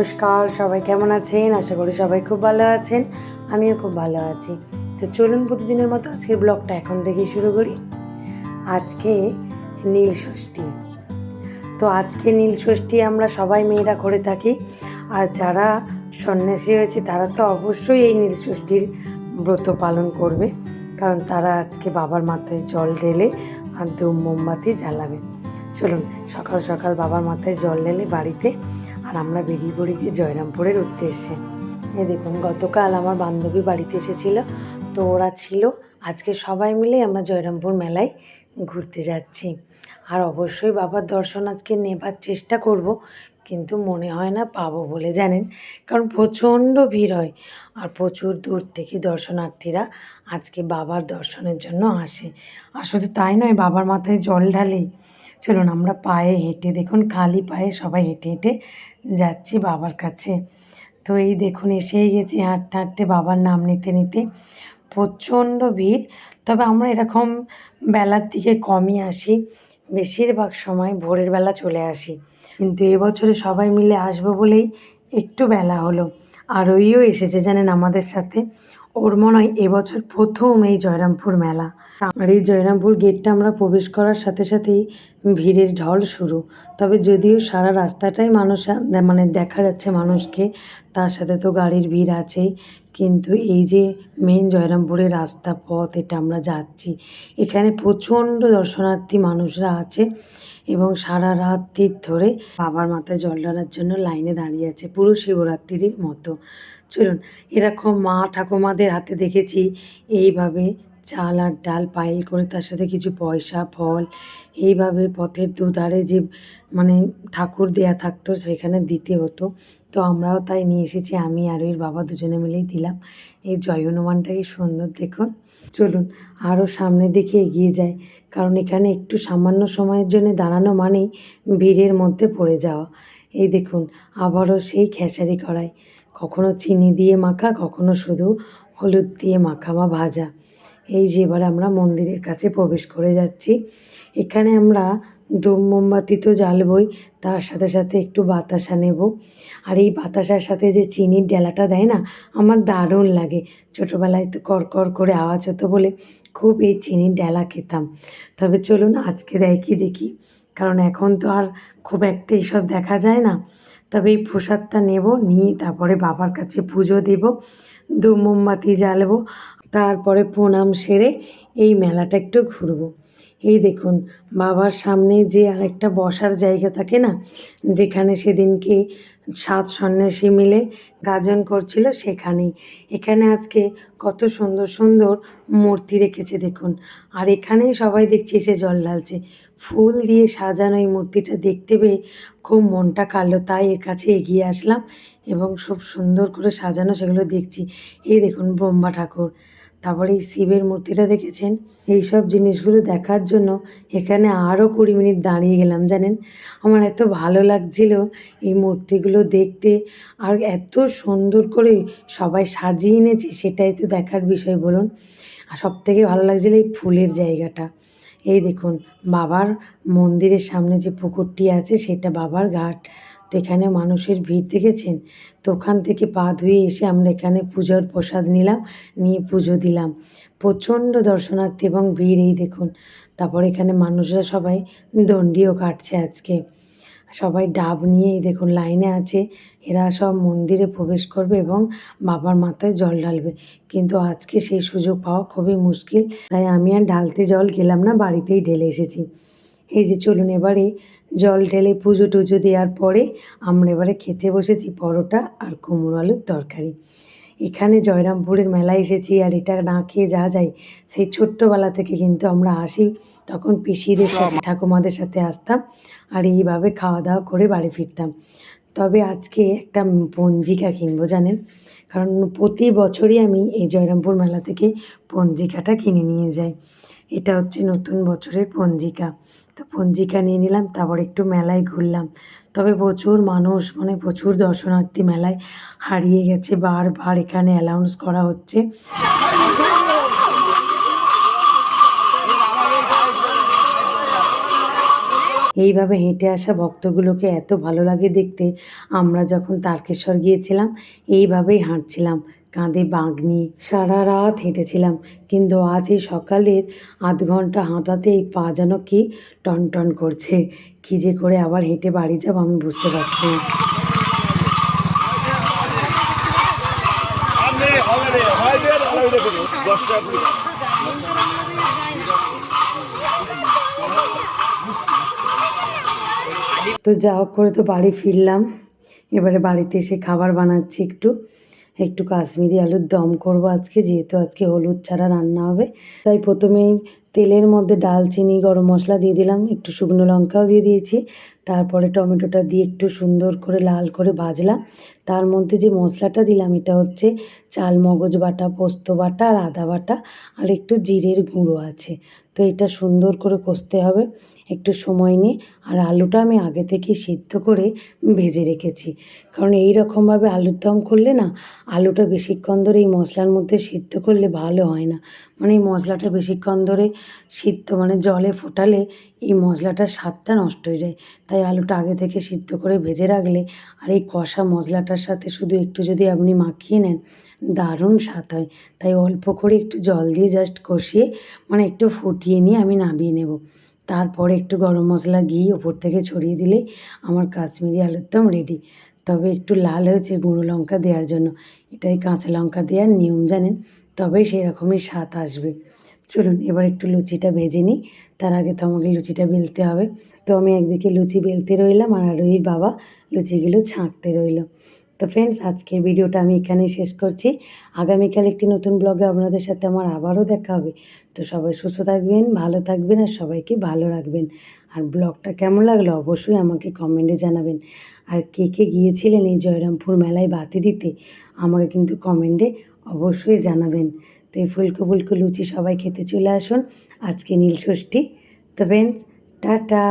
নমস্কার, সবাই কেমন আছেন? আশা করি সবাই খুব ভালো আছেন। আমিও খুব ভালো আছি। তো চলুন প্রতিদিনের মতো আজকের ব্লগটা এখন থেকেই শুরু করি। আজকে নীল ষষ্ঠী। তো আজকে নীল ষষ্ঠী আমরা সবাই মেয়েরা করে থাকি। আর যারা সন্ন্যাসী হয়েছে, তারা তো অবশ্যই এই নীল ষষ্ঠীর ব্রত পালন করবে। কারণ তারা আজকে বাবার মাথায় জল ঢেলে আর ধূপ মোমবাতি জ্বালাবে। চলুন, সকাল সকাল বাবার মাথায় জল ঢেলে বাড়িতে আর আমরা বেরিয়ে পড়েছি জয়রামপুরের উদ্দেশ্যে। এ দেখুন, গতকাল আমার বান্ধবী বাড়িতে এসেছিল, তো ওরা ছিল। আজকে সবাই মিলে আমরা জয়রামপুর মেলায় ঘুরতে যাচ্ছি। আর অবশ্যই বাবার দর্শন আজকে নেবার চেষ্টা করব, কিন্তু মনে হয় না পাবো বলে জানেন, কারণ প্রচণ্ড ভিড় হয়। আর প্রচুর দূর থেকে দর্শনার্থীরা আজকে বাবার দর্শনের জন্য আসে। আর শুধু তাই নয়, বাবার মাথায় জল ঢালেই। চলুন, আমরা পায়ে হেঁটে দেখুন, খালি পায়ে সবাই হেঁটে হেঁটে যাচ্ছি বাবার কাছে। তো এই দেখুন এসেই গেছি হাঁটতে হাঁটতে বাবার নাম নিতে নিতে। প্রচণ্ড ভিড়, তবে আমরা এরকম বেলার দিকে কমই আসি। বেশিরভাগ সময় ভোরের বেলা চলে আসি। কিন্তু এবছরে সবাই মিলে আসব বলেই একটু বেলা হলো। আর ওইও এসেছে জানেন আমাদের সাথে। ওর মনে হয় এবছর প্রথম এই জয়রামপুর মেলা। আর এই জয়রামপুর গেটটা আমরা প্রবেশ করার সাথে সাথেই ভিড়ের ঢল শুরু। তবে যদিও সারা রাস্তাটাই মানুষ মানে দেখা যাচ্ছে মানুষকে, তার সাথে তো গাড়ির ভিড় আছেই। কিন্তু এই যে মেন জয়রামপুরের রাস্তা পথ এটা আমরা যাচ্ছি। এখানে প্রচণ্ড দর্শনার্থী মানুষরা আছে। এবং সারা রাত্রির ধরে বাবার মাথায় জল ঢালার জন্য লাইনে দাঁড়িয়ে আছে পুরো শিবরাত্রির মতো। চলুন, এরকম মা ঠাকুমাদের হাতে দেখেছি। এইভাবে চাল আর ডাল পাইল করে তার সাথে কিছু পয়সা, ফল, এইভাবে পথের দুধারে যে মানে ঠাকুর দেয়া থাকতো সেখানে দিতে হতো। তো আমরাও তাই নিয়ে এসেছি, আমি আর ওর বাবা দুজনে মিলেই দিলাম। এই জয় হনুমানটা কি সুন্দর দেখুন। চলুন আরও সামনের দিকে এগিয়ে যাই, কারণ এখানে একটু সামান্য সময়ের জন্য দাঁড়ানো মানেই ভিড়ের মধ্যে পড়ে যাওয়া। এই দেখুন, আবারও সেই খেসারি কড়াই। কখনো চিনি দিয়ে মাখা, কখনো শুধু হলুদ দিয়ে মাখা বা ভাজা। এই যে এবার আমরা মন্দিরের কাছে প্রবেশ করে যাচ্ছি। এখানে আমরা ডোম মোমবাতি তো জ্বালবই, তার সাথে সাথে একটু বাতাসা নেব। আর এই বাতাসার সাথে যে চিনির ডেলাটা দেয় না, আমার দারুণ লাগে। ছোটোবেলায় তো কর, করে আওয়াজ হতো বলে খুব এই চিনির ডেলা খেতাম। তবে চলুন আজকে দেয় কি দেখি। কারণ এখন তো আর খুব একটা এইসব দেখা যায় না। তবে এই প্রসাদটা নেব, নিয়ে তারপরে বাবার কাছে পুজো দেব। দু মোমবাতি জ্বালবো। তারপরে প্রণাম সেরে এই মেলাটা একটু ঘুরবো। এই দেখুন, বাবার সামনে যে আরেকটা বসার জায়গা থাকে না, যেখানে সেদিনকে সাত সন্ন্যাসী মিলে গাজন করছিল সেখানেই। এখানে আজকে কত সুন্দর সুন্দর মূর্তি রেখেছে দেখুন। আর এখানেই সবাই দেখছি এসে জল ঢালছে। ফুল দিয়ে সাজানো এই মূর্তিটা দেখতে পেয়ে খুব মনটা কাড়লো, তাই এর কাছে এগিয়ে আসলাম এবং খুব সুন্দর করে সাজানো সেগুলো দেখছি। এই দেখুন ব্রহ্মা ঠাকুর। তারপরে এই শিবের মূর্তিটা দেখেছেন? এই সব জিনিসগুলো দেখার জন্য এখানে আরও কুড়ি মিনিট দাঁড়িয়ে গেলাম, জানেন? আমার এত ভালো লাগছিল এই মূর্তিগুলো দেখতে আর এত সুন্দর করে সবাই সাজিয়ে এনেছে সেটাই তো দেখার বিষয়, বলুন। আর সব থেকে ভালো লাগছিল এই ফুলের জায়গাটা। এই দেখুন, বাবার মন্দিরের সামনে যে পুকুরটি আছে সেটা বাবার ঘাট। তো এখানে মানুষের ভিড় দেখেছেন? তো ওখান থেকে পা ধুয়ে এসে আমরা এখানে পুজোর প্রসাদ নিলাম, নিয়ে পুজো দিলাম। প্রচণ্ড দর্শনার্থী এবং ভিড়, এই দেখুন। তারপর এখানে মানুষরা সবাই দণ্ডিও কাটছে আজকে। সবাই ডাব নিয়ে, এই দেখুন, লাইনে আছে। এরা সব মন্দিরে প্রবেশ করবে এবং বাবার মাথায় জল ঢালবে। কিন্তু আজকে সেই সুযোগ পাওয়া খুবই মুশকিল। তাই আমি আর ঢালতে জল গেলাম না, বাড়িতেই ঢেলে এসেছি। এই যে চলুন এবারে জল ঢেলে পুজো টুজো দেওয়ার পরে আমরা এবারে খেতে বসেছি পরোটা আর কুমড়ো আলুর তরকারি। এখানে জয়রামপুরের মেলায় এসেছি আর এটা না খেয়ে যা যায় সেই ছোট্টবেলা থেকে কিন্তু আমরা আসি। তখন পিসিদের সাথে ঠাকুমাদের সাথে আসতাম আর এইভাবে খাওয়া দাওয়া করে বাড়ি ফিরতাম। তবে আজকে একটা পঞ্জিকা কিনবো জানেন? কারণ প্রতি বছরই আমি এই জয়রামপুর মেলা থেকে পঞ্জিকাটা কিনে নিয়ে যাই। এটা হচ্ছে নতুন বছরের পঞ্জিকা। তো পঞ্জিকা নিয়ে নিলাম, তারপর একটু মেলায় ঘুরলাম। তবে প্রচুর মানুষ মানে প্রচুর দর্শনার্থী মেলায় হারিয়ে গেছে, বারবার এখানে অ্যানাউন্স করা হচ্ছে। এইভাবে হেঁটে আসা ভক্তগুলোকে এত ভালো লাগে দেখতে। আমরা যখন তারকেশ্বর গিয়েছিলাম, এইভাবেই হাঁটছিলাম। কাঁধে বাঁক নিয়ে সারা রাত হেঁটেছিলাম, কিন্তু আজ এই সকালের আধ ঘণ্টা হাঁটাতেই পা যেন কি টন টন করছে। কী যে করে আবার হেঁটে বাড়ি যাব আমি বুঝতে পারছি না। তো যা হোক করে তো বাড়ি ফিরলাম। এবারে বাড়িতে এসে খাবার বানাচ্ছি একটু। একটু কাশ্মীরি আলুর দম করব আজকে, যেহেতু আজকে হলুদ ছাড়া রান্না হবে। তাই প্রথমেই তেলের মধ্যে ডালচিনি, গরম মশলা দিয়ে দিলাম, একটু শুকনো লঙ্কাও দিয়ে দিয়েছি। তারপরে টমেটোটা দিয়ে একটু সুন্দর করে লাল করে ভাজলাম। তার মধ্যে যে মশলাটা দিলাম, এটা হচ্ছে চাল, মগজ বাটা, পোস্ত বাটা আর আদা বাটা, আর একটু জিরের গুঁড়ো আছে। তো এটা সুন্দর করে কষতে হবে। একটু সময় নিয়ে আর আলুটা আমি আগে থেকে সিদ্ধ করে ভেজে রেখেছি। কারণ এই রকমভাবে আলুর দম করলে না, আলুটা বেশিক্ষণ ধরে এই মশলার মধ্যে সিদ্ধ করলে ভালো হয় না। মানে এই মশলাটা বেশিক্ষণ ধরে সিদ্ধ মানে জলে ফোটালে এই মশলাটার স্বাদটা নষ্ট হয়ে যায়। তাই আলুটা আগে থেকে সিদ্ধ করে ভেজে রাখলে আর এই কষা মশলাটার সাথে শুধু একটু যদি আপনি মাখিয়ে নেন, দারুণ স্বাদ হয়। তাই অল্প করে একটু জল দিয়ে জাস্ট কষিয়ে মানে একটু ফুটিয়ে নিয়ে আমি নামিয়ে নেব। তারপরে একটু গরম মশলা ঘি ওপর থেকে ছড়িয়ে দিলেই আমার কাশ্মীরি আলুর দম রেডি তবে একটু লাল হয়েছে গুঁড়ো লঙ্কা দেওয়ার জন্য। এটাই কাঁচা লঙ্কা দেওয়ার নিয়ম জানেন তবেই সেরকমই স্বাদ আসবে। চলুন এবার একটু লুচিটা ভেজে নিই। তার আগে তো আমাকে লুচিটা বেলতে হবে। তো আমি একদিকে লুচি বেলতে রইলাম আর ওই বাবা লুচিগুলো ছাঁকতে রইল। তো ফ্রেন্ডস আজকের ভিডিওটা আমি এখানেই শেষ করছি। আগামীকাল একটি নতুন ব্লগে আপনাদের সাথে আমার আবারও দেখা হবে। তো সবাই সুস্থ থাকবেন, ভালো থাকবেন আর সবাইকে ভালো রাখবেন। আর ব্লগটা কেমন লাগল অবশ্যই আমাকে কমেন্টে জানাবেন। আর কে কে গিয়েছিলেন এই জয়রামপুর মেলায় বাতি দিতে, আমাকে কিন্তু কমেন্টে অবশ্যই জানাবেন। তো এই ফুলকো ফুলকো লুচি সবাই খেতে চলে আসুন। আজকে নীল ষষ্ঠী। তো ফ্রেন্ডস টাটা!